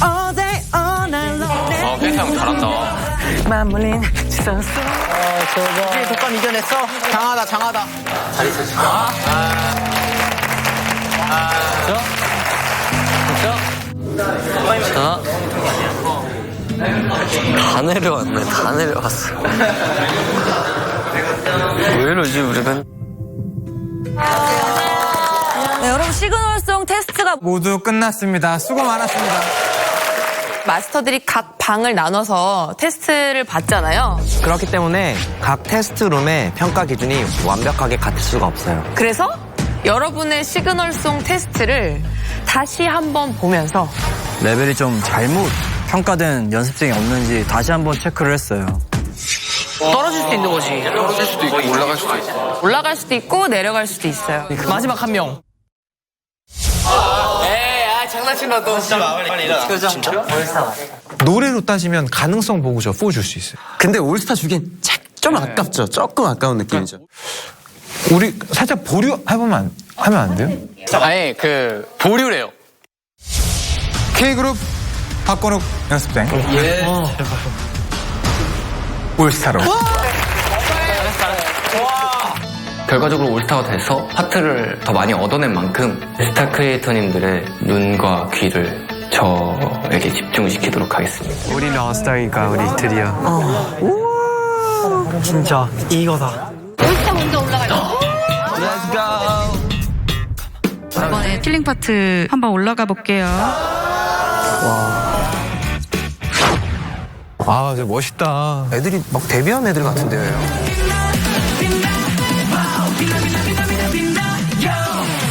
아, 팬형 잘한다. 시선 속 이제 독감 이겨냈어? 장하다, 장하다. 자. 다 내려왔네, 다 내려왔어. 왜 이러지, 우리는? 네, 여러분 시그널송 테스트가 모두 끝났습니다. 수고 많았습니다. 마스터들이 각 방을 나눠서 테스트를 받잖아요. 그렇기 때문에 각 테스트룸의 평가 기준이 완벽하게 같을 수가 없어요. 그래서 여러분의 시그널송 테스트를 다시 한번 보면서 레벨이 좀 잘못 평가된 연습생이 없는지 다시 한번 체크를 했어요. 떨어질 수도 있는 거지. 떨어질 수도 있고 올라갈 수도 있고. 올라갈 수도 있고 내려갈 수도 있어요. 마지막 한 명. 노래로 따지면 가능성 보고 저4줄수 있어요. 근데 올스타 주긴 좀 아깝죠. 조금 아까운 느낌이죠. 우리 살짝 보류 해보면 안, 하면 안 돼요? 아니, 그, 보류래요. K그룹 박건욱 연습생. 예. 올스타로. 결과적으로 올스타가 돼서 파트를 더 많이 얻어낸 만큼 스타 크리에이터님들의 눈과 귀를 저에게 집중시키도록 하겠습니다. 우리는 어스타니까 우리 드디어. 진짜 이거다. 이번에 킬링 파트 한번 올라가 볼게요. 아, 진짜 멋있다. 애들이 막 데뷔한 애들 같은데요.